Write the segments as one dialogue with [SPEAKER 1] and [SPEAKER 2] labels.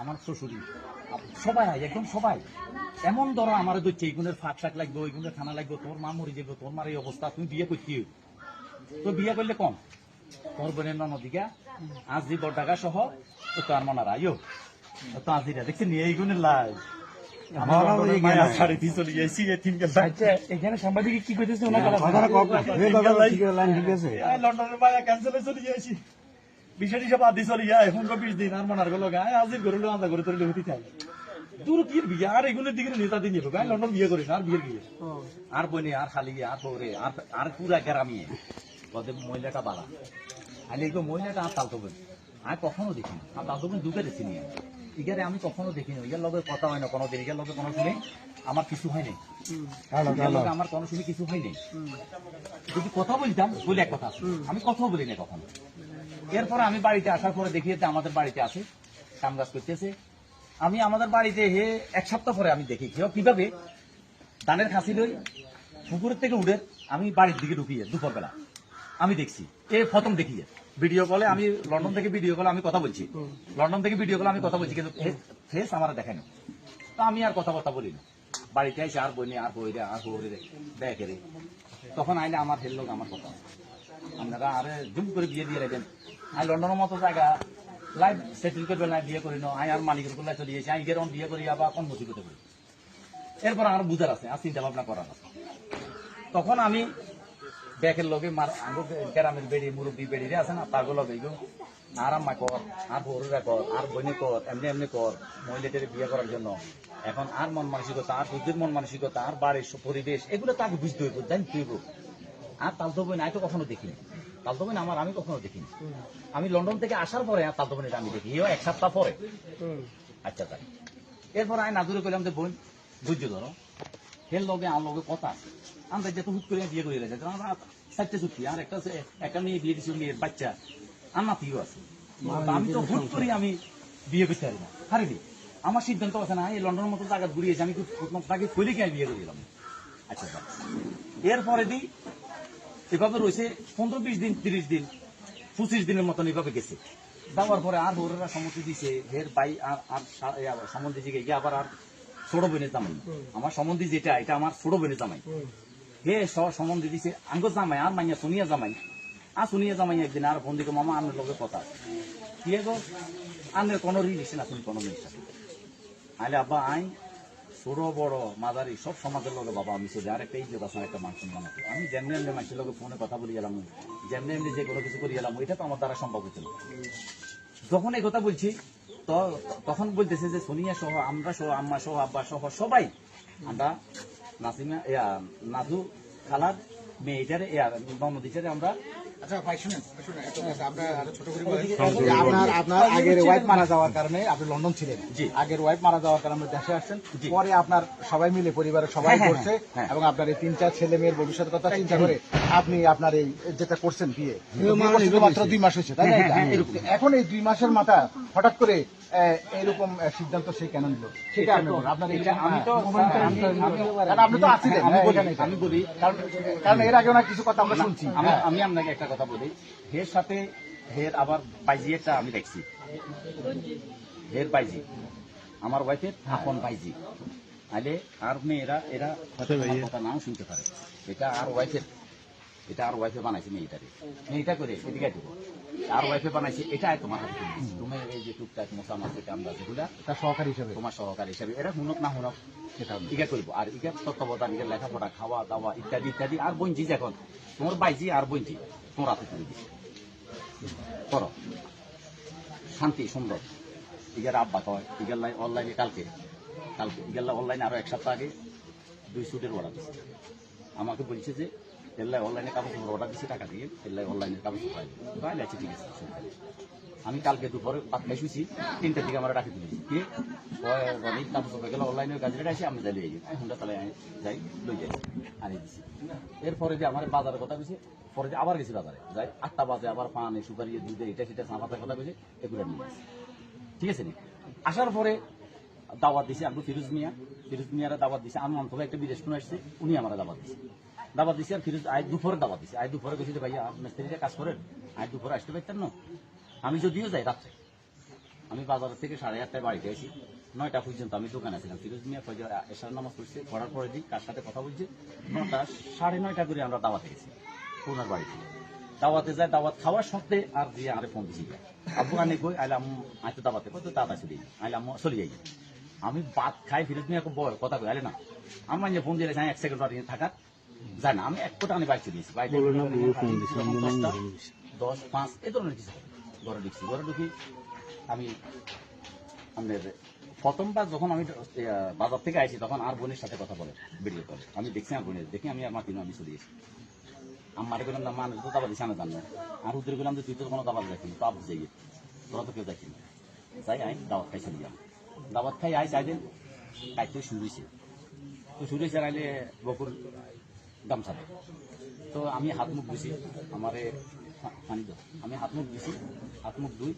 [SPEAKER 1] আমার শ্বশুরি সবাই একদম সবাই। এমন ধরো আমার দচ্ছে এইগুনের ফাঁক শাক লাগবে ওইগুনের খানা লাগবে তোর মা মরে যাবে তোর মার এই অবস্থা তুমি বিয়ে করতে তো বিয়ে করলে কম? তোর বোনের নদিকা আজি বড় টাকা সহ তো তার মনার আইও তো আজিরা দেখছি নিয়ে এইগুনের লাইভ
[SPEAKER 2] আচ্ছা এখানে সাংবাদিক কি করতেছে
[SPEAKER 3] আছে
[SPEAKER 1] লন্ডনের মায়া ক্যান্সেলে চলে গেছি বিষয়টি সব আদি চলে যায় তো বিশ দিন আর মনার গেল গায়ে আজির ঘরে লো আন্দা করে তোর হতে চাই দূর কি বিয়ে? আর এগুলোর দিকে নেতা দিন যাব গায়ে লন্ডন বিয়ে করিস আর বিয়ের বিয়ে। আর বইনে আর খালি আর বউরে আর আর পুরা গ্রামিয়ে ওদের মহিলাটা বালা। আর এই মহিলাটা আর তালতো বোন আর কখনো দেখিনি আর তালতো বোন দুটো দেখছি নিয়ে ইগারে আমি কখনো দেখিনি ইগার লগে কথা হয় না কোনো দিন। ইগার লগে কোনো শুনে আমার কিছু হয়নি ইগার লগে আমার কোনো শুনে কিছু হয়নি যদি কথা বলতাম বলে এক কথা আমি কথাও বলি না কখনো। এরপরে আমি বাড়িতে আসার পরে দেখি আমাদের বাড়িতে আছে কাম কাজ করতেছে। আমি আমাদের বাড়িতে হে এক সপ্তাহ পরে আমি দেখি কেউ কীভাবে ধানের খাসি লই পুকুরের থেকে উঠে আমি বাড়ির দিকে ঢুকিয়ে দুপুরবেলা। আমি দেখছি, এ প্রথম দেখিয়ে ভিডিও কলে আমি লন্ডন থেকে ভিডিও কলে আমি কথা বলছি। লন্ডন থেকে ভিডিও কলে আমি কথা বলছি, কিন্তু ফেস আমার দেখায় না তো আমি আর কথাবার্তা বলি না। বাড়িতে এসে আর বইনি আর বইরে আর বই রে দেখে রে। তখন আইলে আমার হেল লোক আমার কথা। আপনারা আরে জুম করে বিয়ে দিয়ে রাখবেন। আই লন্ডনের মতো জায়গা লাইফ সেটেল করবে না, বিয়ে করি না আই আর মালিকের কোলায় চলে গেছি আই গেরম বিয়ে করি, আবার কোন মুসিবতে করি এরপর আমার বুঝার আছে, আর চিন্তা ভাবনা করার আছে। তখন আমি ব্যাকের লগে মার গ্রামের বেড়ি, মুরব্বী বেড়ি আছে না তার লগে গো, আর আম্মা কর, আর বড়রা কর, আর বইনে কর, এমনি এমনি কর, মহিলাদের বিয়ে করার জন্য। এখন আর মন মানসিকতা, আর বুদ্ধির মন মানসিকতা, আর বাড়ির পরিবেশ, এগুলো তাকে বুঝতে হইব, জানতে হইব। আর তাল তো বই নাই তো কখনো দেখিনি। তালতো আমার আমি কখনো দেখিনি। আমি লন্ডন থেকে আসার পরে আর বইটা আমি দেখি। এও এক সপ্তাহ পরে। আচ্ছা তাই। এরপর আমি নাজুরে কইলাম যে বোন বুঝছ ধরো হের লগে আমার লগে কথা আছে। আমরা যেত হুট করে বিয়ে করে গেছে আমরা চারটে চুক্তি আর একটা আছে- একটা মেয়ে বিয়ে দিচ্ছি মেয়ের বাচ্চা। আর নাতিও আছে। আমি তো হুট করে আমি বিয়ে করতে পারি না। হারিনি আমার সিদ্ধান্ত আছে না এই লন্ডনের মতো জায়গা ঘুরিয়েছি আমি তাকে খুলে কি আমি বিয়ে করে দিলাম? আচ্ছা এরপরে দিই এভাবে রয়েছে পনেরো বিশ দিন, তিরিশ দিন, পঁচিশ দিনের মতন এভাবে গেছে। যাওয়ার পরে আর বড়রা সম্মতি দিছে এর বাই আর আর সম্বন্ধে জিগে গিয়ে আবার আর ছোট বোনের জামাই। আমার সম্বন্ধে যেটা, এটা আমার ছোট বোনের জামাই। হে সম্বন্ধে দিছে আঙ্গ জামাই, আর মাইয়া সোনিয়া জামাই। আর সোনিয়া জামাই একদিন, আর ফোন দিকে মামা আনের লোকের কথা কি গো? আনের কোনো রিলেশন আছে, কোনো জিনিস আছে আইলে আব্বা আই ছোট, বড় মাদারি সব সমাজের লোক বাবা আমি চলে আর একটা ইজ্জত আছে একটা মান সম্মান আমি যেমনি এমনি মানুষের লোকে ফোনে কথা বলি গেলাম যেমনি এমনি যে কোনো কিছু করি গেলাম ওইটা তো আমার দ্বারা সম্ভব না। যখন এই কথা বলছি, তো তখন বলতেছে যে, সোনিয়া সহ, আমরা সহ, আম্মা সহ, আব্বা সহ, সবাই আমরা নাসিমা নাজু খালার মেয়েটারে ননদিটারে আমরা
[SPEAKER 4] আচ্ছা ভাই শুনেন শুনেন একটা কথা, আমরা আরও ছোট করে বলি। যে আপনার আপনার আগের ওয়াইফ মারা যাওয়ার কারণে আপনি লন্ডন ছিলেন আগের ওয়াইফ মারা যাওয়ার কারণে দেশে আসছেন পরে আপনার সবাই মিলে পরিবারের সবাই
[SPEAKER 1] হ্যাঁ, হ্যাঁ,
[SPEAKER 4] করছে
[SPEAKER 1] হ্যাঁ।
[SPEAKER 4] এবং আপনার এই তিন চার ছেলে মেয়ের ভবিষ্যৎ কথা চিন্তা করে আপনি আপনার এই যেটা করছেন বিয়ে মাত্র দুই মাস হয়েছে তাই না
[SPEAKER 1] হ্যাঁ,
[SPEAKER 4] এটা?
[SPEAKER 1] হ্যাঁ, এরকম।
[SPEAKER 4] এখন এই দুই মাসের মাথা হঠাৎ করে আহ, এইরকম সিদ্ধান্ত সে কেন নিল? সেটা আমি আপনার
[SPEAKER 1] আমি তো
[SPEAKER 4] মোমেন্টটা
[SPEAKER 1] আমি- আমি-
[SPEAKER 4] কারণ আপনি তো আছিলেন
[SPEAKER 1] আমি
[SPEAKER 4] হ্যাঁ,
[SPEAKER 1] বলি। আমি বলি
[SPEAKER 4] কারণ কারণ এর আগে অনেক কিছু কথা আমরা শুনছি।
[SPEAKER 1] আমি
[SPEAKER 4] হ্যাঁ।
[SPEAKER 1] আপনাকে একটা কথা বলি। হের সাথে হের আবার বাইজি একটা আমি দেখছি। হের বাইজি আমার ওয়াইফের আপন বাইজি আলে আর মেয়েরা এরা কথা নাও শুনতে পারে। এটা আর ওয়াইফের এটা আর ওয়াইফে বানাইছে মেয়েটারে। মেয়েটা করে এদিকে দেবো আর ওয়াইফে বানাইছে এটাই তোমার হাতে তুমি এই যে টুকটাক মশা মাছ আমরা যেগুলা
[SPEAKER 4] তার সহকারী হিসাবে।
[SPEAKER 1] তোমার সহকারী হিসাবে। এরা হুনক না হুনক সেটা ইকা করব আর ইকা তত্ত্বাবধান ইকা লেখাপড়া খাওয়া দাওয়া ইত্যাদি ইত্যাদি। আর বঞ্চি এখন। তোমার বাইজি আর বঞ্চি তোমার হাতে তুলে দিচ্ছি করো। শান্তি সুন্দর। ইগার আব্বা কয় ইগার লাই অনলাইনে কালকে কালকে। ইগার অনলাইনে আরও এক সপ্তাহ আগে দুই সুটের অর্ডার দিচ্ছে আমাকে বলছে যে এল্লাই অনলাইনে কাগজ অর্ডার দিচ্ছে টাকা দিয়ে এল্লাই অনলাইনে পাইলে আছে, ঠিক আছে আমি কালকে দুপুরে খাই শুয়েছি তিনটার দিকে আমরা রাখি দিয়েছি কি? রনি কাপড় গেলে অনলাইনে গাজরে আসি আমি যাই হুন্ডা তালে আমি যাই, লই যাই, আনি দিছি। এরপরে যে আমার বাজারের কথা কইছে, পরে যে আবার গেছি বাজারে, যাই, আটটা বাজে আবার পান, সুপারি, দুধে এটা সেটা চাপাতার কথা কইছে, এগুলো নিয়ে ঠিক আছে নি? আসার পরে দাওয়াত দিছে আমি ফিরোজ মিয়া। ফিরোজ মিয়ারা দাওয়াত দিছে আমি অন্তত একটা বিদেশ কোন আসছে, উনি আমার দাওয়াত দিছে। দাওয়াত দিছে আর ফিরোজ আজ দুপুরে দাবা দিছে। আজ দুপুরে গেছি যে, ভাইয়া মিস্ত্রিটা কাজ করেন। আজ দুপুরে আসতে পারতেন না। আমি যদিও যাই রাত্রে। আমি বাজার থেকে সাড়ে আটটায় বাড়িতে আসি নয়টা পর্যন্ত আমি দোকানে ছিলাম। ফিরোজ মিয়া ফজর এসার নামাজ পড়ছে, পড়ার পরে দিই কার সাথে কথা বলছে? নটা সাড়ে নয়টা করে আমরা দাওয়াতে গেছি ওনার বাড়িতে দাওয়াতে যায়, দাওয়াত খাওয়ার সত্ত্বে আর দিয়ে আরে ফোন দিছি। আব্বু আনে কই, আইলাম আইতো দাওয়াতে কত তাড়াতাড়ি চলে যাই আইলাম, চলে যাই আমি ভাত খাই, ফিরোজ মিয়া বড় কথা কই আলে না। আমার যে ফোন দিয়ে এক সেকেন্ড থাকার। যায় না আমি এক কোটা আমি বাইক দিয়েছি বাইরে দশ পাঁচ এ ধরনের কিছু। ঘরে ঢুকছি ঘরে ঢুকি আমি আমাদের প্রথমবার যখন আমি বাজার থেকে আইছি তখন আর বোনের সাথে কথা বলে ভিডিও কলে আমি দেখছি আমার বোনের দেখি আমি আমার তিন আমি চলে গেছি আমার বললাম না মানুষ তো দাবা দিছে আমি জানো আর উদ্রে গেলাম যে তুই তো কোনো দাবা দেখিনি তো আবু যাই তোরা তো কেউ দেখিনি যাই আই দাওয়াত খাই চলে যাম দাওয়াত খাই আই চাই দিন কাইতে শুরু হয়েছে তো শুরু হয়েছে আইলে বকুর দেয়। তো আমি হাত মুখ ধুছি আমারে পানি আমি হাত মুখ ধুছি হাত মুখ ধুই,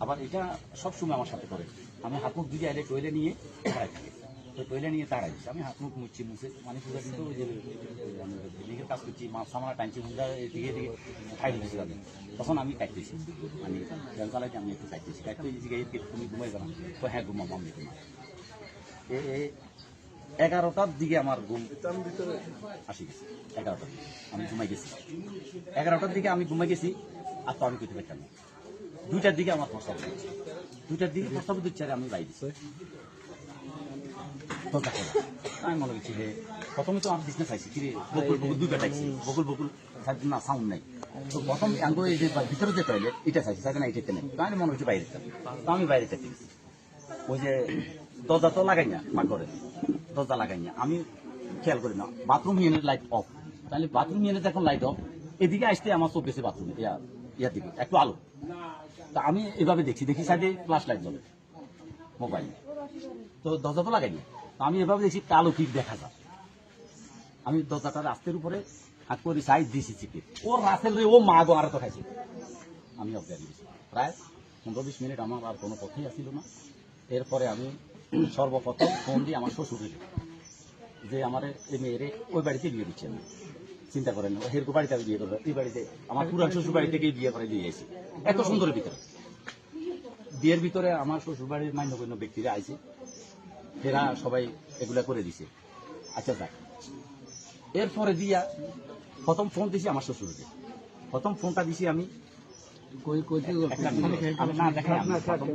[SPEAKER 1] আবার এটা সব সময় আমার সাথে করে। আমি হাত মুখ ধুয়ে আইলে টয়লে নিয়ে তাড়াই থাকে তো টয়লে নিয়ে দিচ্ছি আমি হাত মুখ মুছছি মুছে। মানে পূজা কিন্তু ওই যে দিকের কাজ করছি, মাছ সামনা টানছি মুজা এদিকে এদিকে ঠাই দিয়েছি তাদের তখন আমি কাটতেছি মানে জল আমি একটু কাটতেছি কাটতে তুমি ঘুমাই না। তো হ্যাঁ ঘুমাবো আমি ঘুমা এ, এ- এগারোটার দিকে আমার ঘুম। আসি গেছে। এগারোটার দিকে। আমি ঘুমাই গেছি। এগারোটার দিকে আমি ঘুমাই গেছি আর তো আমি করতে পারতাম না। দুইটার দিকে আমার প্রস্তাব দিচ্ছে। দুইটার দিকে প্রস্তাব দিচ্ছে আমি বাই দিচ্ছি আমি মনে করছি যে প্রথমে তো আমার বিজনেস আইছি। কিরে বকুল বকুল দুইটা চাইছি বকুল বকুল চাইছি না সাউন্ড নাই। তো প্রথম আঙ্গো এই যে ভিতরে যে টয়লেট এটা চাইছি চাইছে না এটা নেই। তো আমি মনে করছি বাইরে। তো আমি বাইরে চাইছি ওই যে দরজা তো লাগাই না পাকঘরে দরজা লাগাই না। আমি খেয়াল করি না। বাথরুম ইউনিট লাইট অফ তাহলে বাথরুম ইউনিট এখন লাইট অফ এদিকে আসতে আমার চোখ গেছে বাথরুমে, ইয়া ইয়ার দিকে একটু আলো। তা আমি এভাবে দেখছি। দেখি সাইডে ফ্লাশ লাইট জ্বলে। মোবাইল তো দরজা তো লাগাই না। তো আমি এভাবে দেখছি কালো ঠিক দেখা যায়। আমি দরজাটা রাস্তার উপরে হাত করে সাইড দিয়েছি চিপে ও রাসেল রে, ও মা গো, আর তো খাইছে। আমি গেছি প্রায় পনেরো বিশ মিনিট আমার আর কোনো কথাই আসছিল না। এরপরে আমি সর্বপ্রথম ফোন দিয়ে আমার শ্বশুরের যে আমার এই মেয়েরে ওই বাড়িতে বিয়ে দিচ্ছে আমি চিন্তা করেন হেরকো বাড়িতে আমি বিয়ে করব এই বাড়িতে আমার পুরান শ্বশুর বাড়ি থেকে বিয়ে করে দিয়ে এসেছি এত সুন্দরের ভিতরে বিয়ের ভিতরে আমার শ্বশুর বাড়ির মান্যগণ্য ব্যক্তিরা আইছে এরা সবাই এগুলা করে দিছে আচ্ছা যাক এরপরে দিয়া প্রথম ফোন দিছি আমার শ্বশুরকে প্রথম ফোনটা দিছি আমি মিনিট। আমি না প্রথম-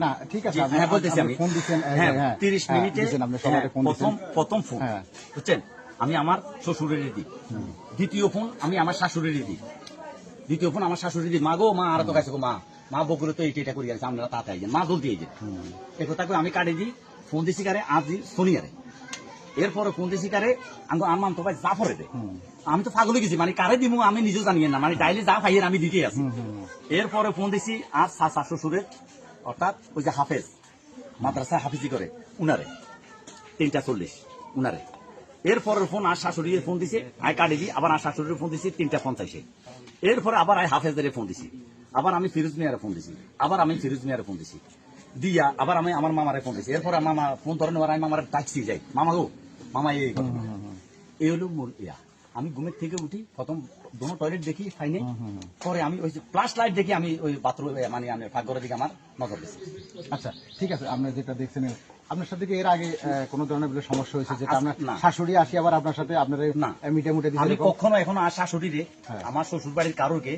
[SPEAKER 4] না ঠিক আছে
[SPEAKER 1] হ্যাঁ বলতেছি আমি।
[SPEAKER 4] ফোন দিচ্ছেন
[SPEAKER 1] হ্যাঁ
[SPEAKER 4] হ্যাঁ,
[SPEAKER 1] তিরিশ
[SPEAKER 4] হ্যাঁ,
[SPEAKER 1] মিনিটে হ্যাঁ, প্রথম প্রথম ফোন
[SPEAKER 4] হ্যাঁ।
[SPEAKER 1] বুঝছেন? আমি আমার শ্বশুরের দিই। দ্বিতীয় ফোন আমি আমার শাশুড়ির দিই। দ্বিতীয় ফোন আমার শাশুড়ি দিই। মা গো মা আর তো কাছে গো মা। মা বকুলে তো এইটা এটা করি আছে আমরা তাড়াতাড়ি যান মা জলদি এই যে কথা আমি কাটে দিই ফোন দিছি কারে আজ সোনিয়ারে এরপরে ফোন দিছি কারে আমি আমার তো ভাই জাফরে দে। আমি তো পাগলে গেছি মানে কারে দিব আমি নিজেও জানি না মানে ডাইলে যা পাইয়ের আমি দিতে আছি। এরপরে ফোন দিছি আর শাশা শ্বশুরের অর্থাৎ ওই যে হাফেজ মাদ্রাসা হাফিজি করে উনারে। তিনটা চল্লিশ উনারে। এরপরের ফোন আর শাশুড়ির ফোন দিছে আয় কাটে দিই আবার আর শাশুড়ির ফোন দিছি তিনটা পঞ্চাশে। এরপরে আবার আই হাফেজদের ফোন দিছি। আবার আমি ফিরোজ মিয়ারে ফোন দিছি। আবার আমি ফিরোজ মিয়ারে ফোন দিছি। দিয়া আবার আমি আমার মামারে ফোন দিছি। এরপরে মামা ফোন ধরে নেওয়ার আমি মামারে ডাকছি যাই। মামা গো মামা এই এই হলো মূল ইয়া। আমি ঘুমের থেকে উঠি প্রথম দোনো টয়লেট দেখি ফাইনে পরে আমি ওই ফ্লাশ লাইট দেখি আমি ওই বাথরুম মানে আমি পাকঘরের দিকে আমার নজর দিছি।
[SPEAKER 4] আচ্ছা ঠিক আছে আপনি যেটা দেখছেন আপনার সাথে কি এর আগে কোনো ধরনের বলে সমস্যা হয়েছে? যেটা আপনার শাশুড়ি আসি আবার আপনার সাথে আপনার
[SPEAKER 1] না।
[SPEAKER 4] মিটে মুটে
[SPEAKER 1] আমি কখনো এখন আর শাশুড়িরে
[SPEAKER 4] হ্যাঁ।
[SPEAKER 1] আমার শ্বশুর বাড়ির কারোকে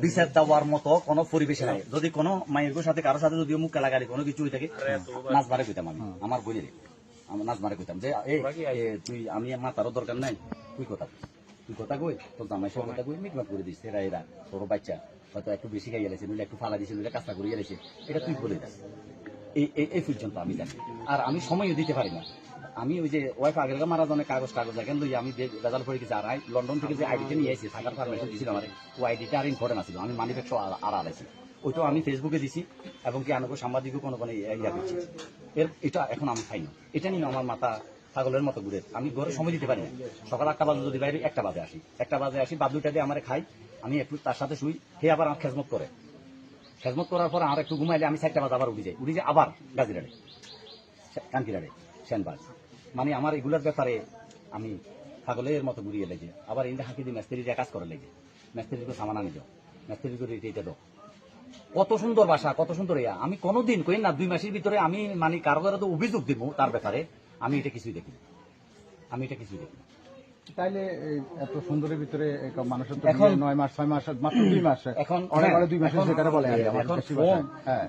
[SPEAKER 1] বিচার দেওয়ার মতো কোনো পরিবেশে নাই। যদি কোনো মায়ের সাথে কারোর সাথে যদি মুখ লাগালি কোনো কিছু হয়ে থাকে নাচ মারে কইতাম আমি আমার বলি রে আমি নাচ মারে কইতাম যে তুই আমি আমার তারও দরকার নাই। তুই কথা তুই কথা কই তোর জামাই সব কথা কই মিটমাট করে দিস এরা এরা তোর বাচ্চা হয়তো একটু বেশি খাই গেলেছে নইলে একটু ফালা দিয়েছে নইলে কাজটা করে গেলেছে এটা তুই বলে দিস। এই এই- এই পর্যন্ত আমি জানি। আর আমি সময়ও দিতে পারি না। আমি ওই যে ওয়াইফ আগের মারা জনে কাগজ কাগজ এখন লই আমি যে রেজাল্ট পড়ে গেছি আর লন্ডন থেকে যে আইডিটা নিয়ে এসেছি থাকার পারমিশন দিয়েছিল আমার। ওই আইডিটা আর ইম্পর্টেন্ট আছিল আমি মানি ব্যাগ আর আর আড়াইছি। ওইটাও আমি ফেসবুকে দিছি, এবং কি আনকো সাংবাদিকও কোনো কোনো ইয়া করছি এর এটা এখন আমি খাই না। এটা নিয়ে আমার মাথা ছাগলের মতো ঘুরে। আমি ঘরে সময় দিতে পারি না। সকাল আটটা বাজে যদি বাইরে, একটা বাজে আসি। একটা বাজে আসি দুইটা দিয়ে আমার খাই। আমি একটু তার সাথে শুই হে আবার আমার খেজমত করে। খেজমত করার পর আর একটু ঘুমাইলে আমি চারটা বাজে আবার উঠে যাই। উঠে যাই আবার গাজিরাড়ে কানকিরাড়ে সেনবাজ। মানে আমার এগুলোর ব্যাপারে আমি ছাগলের মতো ঘুরিয়ে লেগে আবার ইন্দা হাঁকি দিয়ে মেস্ত্রিরা কাজ করে লেগে মেস্ত্রিকে সামান আনি যাও মেস্ত্রি করে এটা দাও কত সুন্দর ভাষা কত সুন্দর ইয়া আমি কোনোদিন কই না দুই মাসের ভিতরে আমি মানে কারও কারও তো অভিযোগ দিব তার ব্যাপারে। আমি এটা কিছুই দেখি আমি এটা কিছুই দেখি
[SPEAKER 4] তাইলে এত সুন্দরের ভিতরে মানুষের তো
[SPEAKER 1] এখন-
[SPEAKER 4] নয় মাস ছয় মাস মাত্র দুই মাস।
[SPEAKER 1] এখন
[SPEAKER 4] অনেক
[SPEAKER 1] হ্যাঁ,
[SPEAKER 4] দুই মাস বলে আর আমার
[SPEAKER 1] এখন ফোন।
[SPEAKER 4] হ্যাঁ।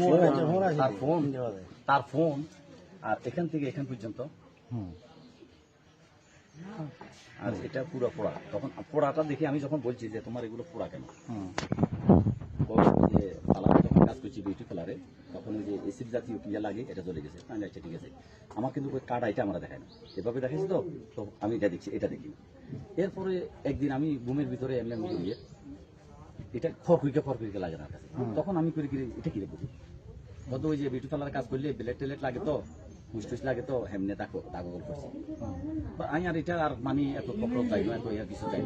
[SPEAKER 1] ফোন তার ফোন তার ফোন। আর এখান থেকে এখান পর্যন্ত।
[SPEAKER 4] হুম।
[SPEAKER 1] আর এটা পুরো পোড়া। তখন পোড়াটা দেখে আমি যখন বলছি যে তোমার এগুলো পোড়া কেন? যে পালারে যখন কাজ করছি বিউটি পার্লারে তখন ওই যে এসিড জাতীয় ক্রিয়া লাগে এটা চলে গেছে। আমি আচ্ছা ঠিক আছে। আমার কিন্তু ওই কার্ড এটা আমরা না। এভাবে দেখাইছি তো? তো আমি এটা দেখছি এটা দেখি এরপরে একদিন আমি বুমের ভিতরে এমনি এমনি গিয়ে এটা ফরকুইকে ফরকুইকে লাগে না কাছে। তখন আমি করে এটা কিরে করি কত ওই যে বিউটি পার্লারে কাজ করলে ব্লেড টেলেট লাগে তো? লাগে তো হেমনে করছি। আমি আর এটা আর মানে এত কপড় চাই না এত কিছু চাই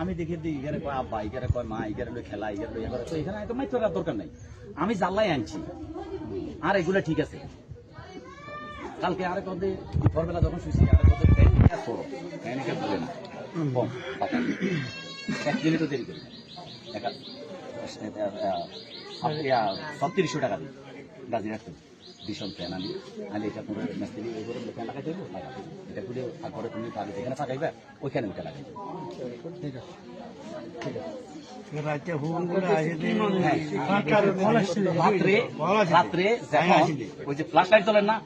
[SPEAKER 1] আমি দেখে দিই ইগারে কয় আব্বা ইগারে কয় মা ইগারে লই খেলা ইগারে লই তো এখানে এত মাইতো দরকার নাই। আমি জাল্লাই আনছি। আর এগুলো ঠিক আছে। কালকে আরে কদে ভোরবেলা যখন শুয়েছি আরে কদে ফ্যান নিয়ে করো ফ্যান নিয়ে বলে না। কম পাতা এক মিনিটও দেরি করি। না। একা সত্তিরিশশো টাকা দিই। গাজি রাখতে ভীষণ ফ্যান আমি আমি এটা তোমার মিস্ত্রি ওই করে ফ্যান লাগাই দেবো লাগাবো এটা করে তারপরে তুমি আগে যেখানে ফাঁকাইবে ওইখানে ওইটা লাগাই দেবো চলেন না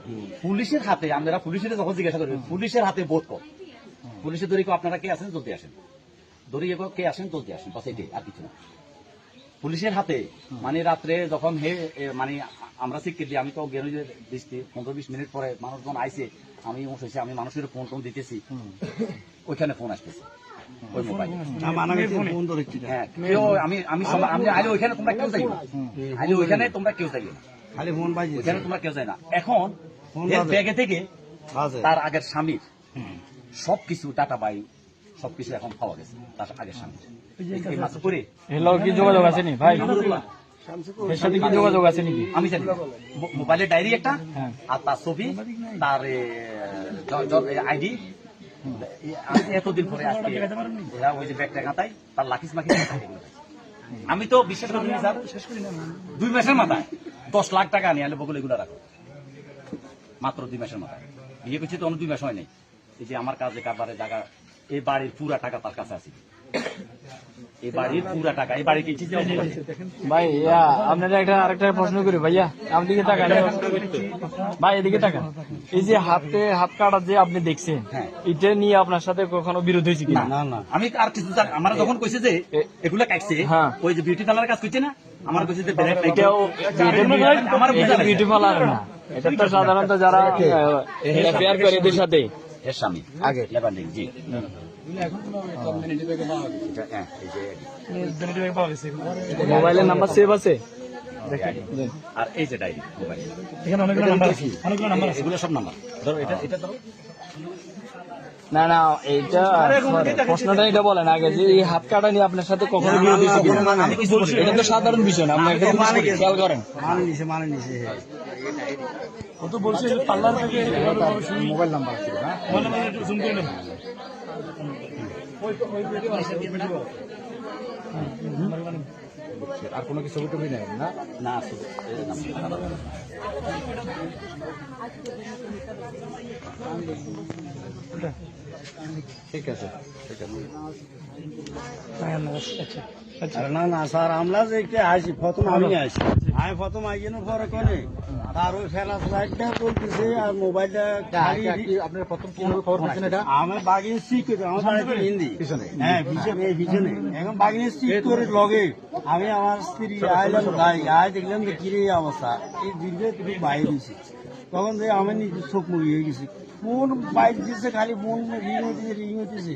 [SPEAKER 1] পুলিশের হাতে আমরা পুলিশের যখন জিজ্ঞাসা করি পুলিশের হাতে বোধ কর পুলিশের দড়ি আপনারা কে আসেন চলতে আসেন দড়ি কে আসেন জলদি আসেন বাস এটাই আর কিছু না পুলিশের হাতে। মানে রাত্রে যখন হে মানে আমরা শিখতে দিই আমি তো যে দৃষ্টি পনেরো বিশ মিনিট পরে মানুষজন আইসে আমি হয়েছে আমি মানুষের ফোন টোন দিতেছি। ওইখানে ফোন আসতেছে। ওই মোবাইল।
[SPEAKER 3] ফোন? ধরেছি
[SPEAKER 1] হ্যাঁ আমি আমি আমি আইলে ওইখানে তোমরা কেউ যাইবে না। আইলে ওইখানে তোমরা কেউ যাইবে না।
[SPEAKER 3] খালি ফোন বাজি
[SPEAKER 1] ওইখানে তোমরা কেউ যায় না। এখন। ব্যাগে থেকে তার আগের স্বামীর সবকিছু টাটা বাই সবকিছু এখন পাওয়া গেছে তার আগের
[SPEAKER 5] কি যোগাযোগ আছে নি? ভাই? এর সাথে কি যোগাযোগ আছে নাকি?
[SPEAKER 1] আমি জানি। ডায়েরি একটা
[SPEAKER 5] হ্যাঁ।
[SPEAKER 1] আর তার ছবি তার আইডি। এতদিন পরে আজকে এরা ওই যে ব্যাগটা কাঁতায় তার লাখিস মাখিস আমি তো বিশ্বাস করি না স্যার। দুই মাসের মাথায়। দশ লাখ টাকা নিয়ে আলে বগুলো এগুলো রাখো। মাত্র দুই মাসের মাথায়। বিয়ে করছি তো অন্য দুই মাস হয় নাই। এই যে আমার কাজে কারবারে জায়গা এই বাড়ির পুরা টাকা তার কাছে আছে। এই বাড়ির পুরা টাকা এই বাড়ি কিনছি যে অন্য বাড়ি।
[SPEAKER 5] ভাই একটা আরেকটা প্রশ্ন করি ভাইয়া। আপনি দিকে তাকান ভাই এদিকে তাকান। এই যে হাতে হাত কাটা যে আপনি দেখছেন
[SPEAKER 1] হ্যাঁ।
[SPEAKER 5] এটা নিয়ে আপনার সাথে কখনো বিরোধ হয়েছে কি
[SPEAKER 3] না না
[SPEAKER 1] আমি আর কিছু আমার যখন কইছে যে এগুলা কাটছে
[SPEAKER 5] হ্যাঁ।
[SPEAKER 1] ওই যে বিউটি পার্লার কাজ করছে না আমার কইছে যে ব্যাগ আমার
[SPEAKER 5] বিউটি পার্লার না। এটা তো সাধারণত যারা করে এদের সাথে।
[SPEAKER 1] এর স্বামী।
[SPEAKER 4] আগে।
[SPEAKER 1] লেবান্ডিং জি। হ্যাঁ, এই যে
[SPEAKER 5] মোবাইলের নাম্বার সেভ আছে?
[SPEAKER 1] আর এই যে ডায়েরি মোবাইল।
[SPEAKER 2] এখানে অনেকগুলো নাম্বার আছে। অনেকগুলো নাম্বার আছে।
[SPEAKER 1] এগুলো সব নাম্বার। ধরো এটা এটা ধরো।
[SPEAKER 5] না না এইটা প্রশ্নটা এটা বলেন আগে যে এই হাত কাটা নিয়ে আপনার সাথে কখনো বিরোধ হয়েছে কি
[SPEAKER 1] আমি কিছু বলছি না।
[SPEAKER 5] এটা তো সাধারণ বিষয় না আপনি একটা খেয়াল করেন।
[SPEAKER 3] মানে নিছে মানে নিছে
[SPEAKER 2] কত বলছে যে পার্লার থেকে
[SPEAKER 4] মোবাইল নাম্বার ছিল না?
[SPEAKER 2] মনে মনে একটু জুম করে নেব
[SPEAKER 4] আর কোনো কিছু ছবি টবি নেই না?
[SPEAKER 1] না শুধু এই যে নাম্বার
[SPEAKER 4] ঠিক আছে ঠিক আছে।
[SPEAKER 3] না না স্যার আমরা যে একটু আসি প্রথম আমি আসি আমি প্রথম আইয়েন পরে কোনে? তার ওই ফেলা ফ্লাইটটা বলতেছে আর মোবাইলটা খালি
[SPEAKER 4] আপনার প্রথম কি খবর পাচ্ছেন এটা?
[SPEAKER 3] আমার বাগিনে সিক করে আমার বাড়িতে হিন্দি। হ্যাঁ পিছনে এই পিছনে। এখন বাগিনে সিক করে লগে আমি আমার স্ত্রী আইলাম গাই গায়ে দেখলাম যে কিরে এই অবস্থা? এই দীর্ঘ তুমি বাইরে দিয়েছি তখন যে আমি নিজে চোখ মুড়ি হয়ে গেছি। ফোন বাইক দিয়েছে খালি ফোন রিং হইতেছে রিং হইতেছে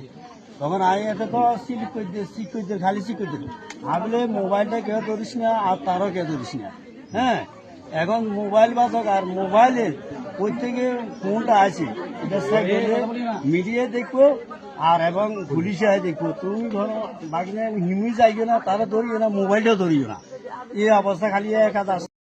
[SPEAKER 3] তখন আমি একটা তো সিলিপ করে দিয়ে সিক করে দিয়ে খালি সিক করে দিল ভাবলে মোবাইলটা কেউ ধরিস না, আর তারও কেউ ধরিস না। হ্যাঁ? এখন মোবাইল বাঁচক আর মোবাইলের ওই থেকে ফোনটা আছে। এটা মিডিয়া দেখব, আর এবং পুলিশে দেখব। তুমি ধরো বাকিনা হিমি যাইও না তারা ধরিও না, মোবাইলটাও ধরিও না। এই অবস্থা খালি এক হাজার